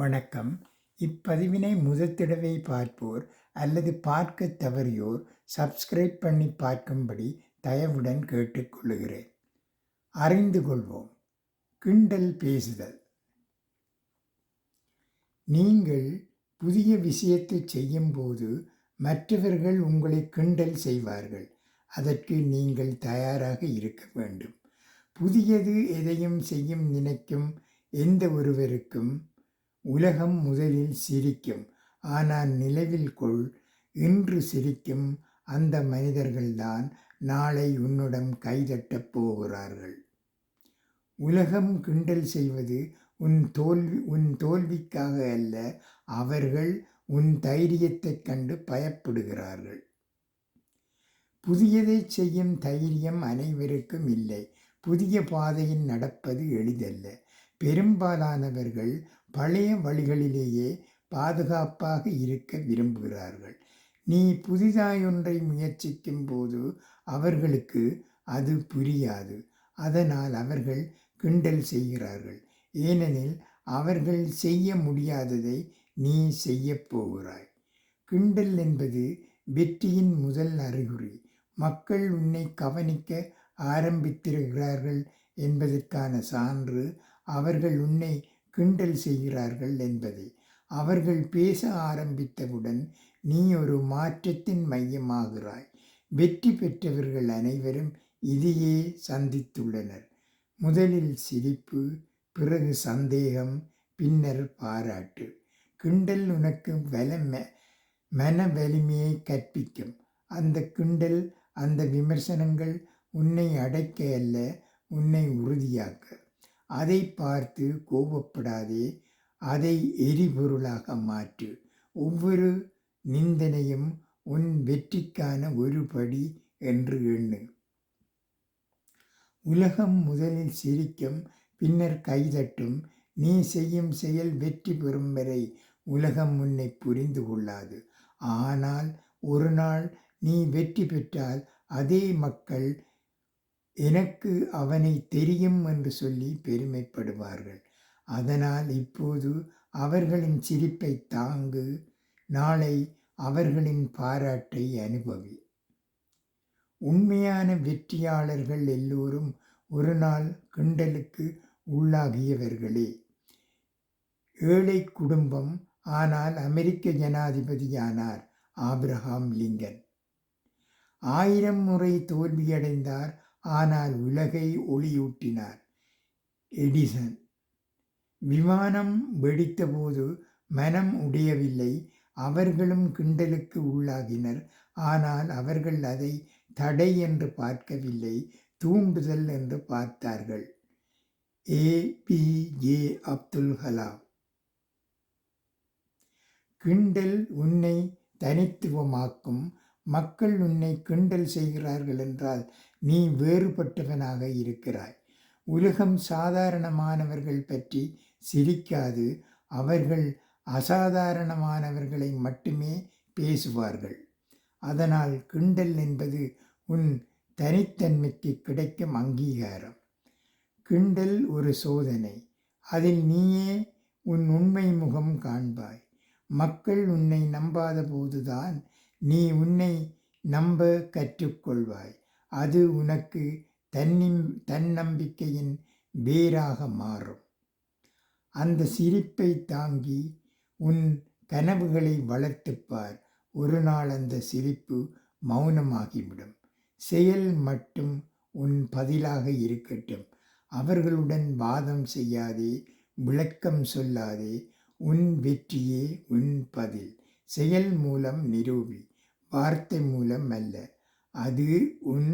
வணக்கம். இப்பதிவினை முதல் பார்ப்போர் அல்லது பார்க்க தவறியோர் சப்ஸ்கிரைப் பண்ணி பார்க்கும்படி தயவுடன் கேட்டுக்கொள்ளுகிறேன் அறிந்து கொள்வோம். கிண்டல் பேசுதல். நீங்கள் புதிய விஷயத்தை செய்யும்போது மற்றவர்கள் உங்களை கிண்டல் செய்வார்கள். அதற்கு நீங்கள் தயாராக இருக்க வேண்டும். புதியது எதையும் செய்யும் நினைக்கும் எந்த ஒருவருக்கும் உலகம் முதலில் சிரிக்கும். ஆனால் நிலவில் கொள். இன்று சிரிக்கும் அந்த மனிதர்கள்தான் நாளை உன்னிடம் கைதட்டப் போகிறார்கள். உலகம் கிண்டல் செய்வது உன் தோல்வி உன் தோல்விக்காக அல்ல அவர்கள் உன் தைரியத்தைக் கண்டு பயப்படுகிறார்கள். புதியதை செய்யும் தைரியம் அனைவருக்கும் இல்லை. புதிய பாதையில் நடப்பது எளிதல்ல. பெரும்பாலானவர்கள் பழைய வழிகளிலேயே பாதுகாப்பாக இருக்க விரும்புகிறார்கள். நீ புதிதாயொன்றை முயற்சிக்கும் போது அவர்களுக்கு அது புரியாது. அதனால் அவர்கள் கிண்டல் செய்கிறார்கள். ஏனெனில் அவர்கள் செய்ய முடியாததை நீ செய்யப்போகிறாய் கிண்டல் என்பது வெற்றியின் முதல் அறிகுறி. மக்கள் உன்னை கவனிக்க ஆரம்பித்திருக்கிறார்கள் என்பதற்கான சான்று அவர்கள் உன்னை கிண்டல் செய்கிறார்கள் என்பதை. அவர்கள் பேச ஆரம்பித்தவுடன் நீ ஒரு மாற்றத்தின் மையமாகிறாய். வெற்றி பெற்றவர்கள் அனைவரும் இதையே சந்தித்துள்ளனர். முதலில் சிரிப்பு பிறகு சந்தேகம் பின்னர் பாராட்டு. கிண்டல் உனக்கு வல மன வலிமையை கற்பிக்கும். அந்த கிண்டல் அந்த விமர்சனங்கள் உன்னை அடைக்க அல்ல உன்னை உறுதியாக்க. அதை பார்த்து கோபப்படாதே அதை எரிபொருளாக மாற்று. ஒவ்வொரு நிந்தனையும் உன் வெற்றிக்கான ஒரு படி என்று எண்ணு. உலகம் முதலில் சிரிக்கும் பின்னர் கைதட்டும். நீ செய்யும் செயல் வெற்றி பெறும் வரை உலகம் உன்னை புரிந்து கொள்ளாது. ஆனால் ஒரு நாள் நீ வெற்றி பெற்றால் அதே மக்கள் எனக்கு அவனை தெரியும் என்று சொல்லி பெருமைப்படுவார்கள். அதனால் இப்போது அவர்களின் சிரிப்பை தாங்கு நாளை அவர்களின் பாராட்டை அனுபவி. உண்மையான வெற்றியாளர்கள் எல்லோரும் ஒரு நாள் கிண்டலுக்கு உள்ளாகியவர்களே. ஏழை குடும்பம் ஆனால் அமெரிக்க ஜனாதிபதியானார் ஆப்ரஹாம் லிங்கன். ஆயிரம் முறை தோல்வியடைந்தார் ஆனால் உலகை ஒளியூட்டினார். எடிசன். விமானம் வெடித்தபோது மனம் உடையவில்லை. அவர்களும் கிண்டலுக்கு உள்ளாகினர். ஆனால் அவர்கள் அதை தடை என்று பார்க்கவில்லை. தூண்டுதல் என்று பார்த்தார்கள். A. P. J. Abdul Kalam. கிண்டல் உன்னை தனித்துவமாக்கும். மக்கள் உன்னை கிண்டல் செய்கிறார்கள் என்றால் நீ வேறுபட்டவனாக இருக்கிறாய். உலகம் சாதாரணமானவர்கள் பற்றி சிரிக்காது. அவர்கள் அசாதாரணமானவர்களை மட்டுமே பேசுவார்கள். அதனால் கிண்டல் என்பது உன் தனித்தன்மைக்கு கிடைக்கும் அங்கீகாரம். கிண்டல் ஒரு சோதனை. அதில் நீயே உன் உண்மை முகம் காண்பாய். மக்கள் உன்னை நம்பாத போதுதான் நீ உன்னை நம்ப கற்றுக்கொள்வாய். அது உனக்கு தன்னிம் தன்னம்பிக்கையின் வேராக மாறும். அந்த சிரிப்பை தாங்கி உன் கனவுகளை வளர்த்துப்பார். ஒரு நாள் அந்த சிரிப்பு மௌனமாகிவிடும். செயல் மட்டும் உன் பதிலாக இருக்கட்டும். அவர்களுடன் வாதம் செய்யாதே விளக்கம் சொல்லாதே உன் வெற்றியே உன் பதில். செயல் மூலம் நிரூபி வார்த்தை மூலம் அல்ல. அது உன்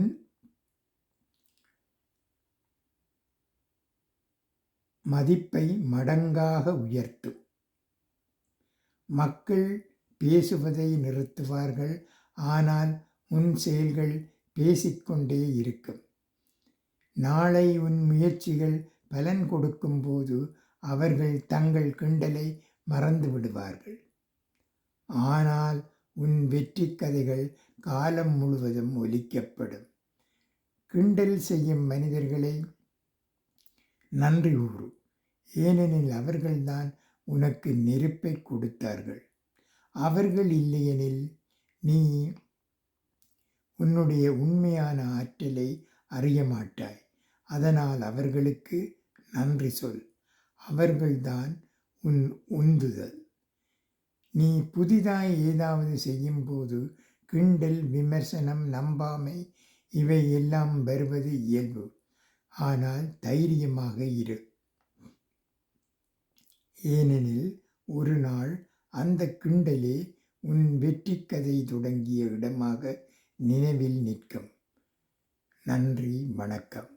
மதிப்பை மடங்காக உயர்த்தும். மக்கள் பேசுவதை நிறுத்துவார்கள் ஆனால் உன் செயல்கள் பேசிக்கொண்டே இருக்கும். நாளை உன் முயற்சிகள் பலன் கொடுக்கும்போது அவர்கள் தங்கள் கிண்டலை மறந்து விடுவார்கள் ஆனால் உன் வெற்றி கதைகள் காலம் முழுவதும் ஒலிக்கப்படும். கிண்டல் செய்யும் மனிதர்களை நன்றி கூறு. ஏனெனில் அவர்கள்தான் உனக்கு நெருப்பை கொடுத்தார்கள். அவர்கள் இல்லையெனில் நீ உன்னுடைய உண்மையான ஆற்றலை அறிய மாட்டாய். அதனால் அவர்களுக்கு நன்றி சொல். அவர்கள்தான் உன் உந்துதல். நீ புதிதாய் ஏதாவது செய்யும்போது கிண்டல் விமர்சனம் நம்பாமை இவை எல்லாம் வருவது இயல்பு. ஆனால் தைரியமாக இரு. ஏனெனில் ஒரு நாள் அந்த கிண்டலே உன் வெற்றி கதை தொடங்கிய இடமாக நினைவில் நிற்கும். நன்றி வணக்கம்.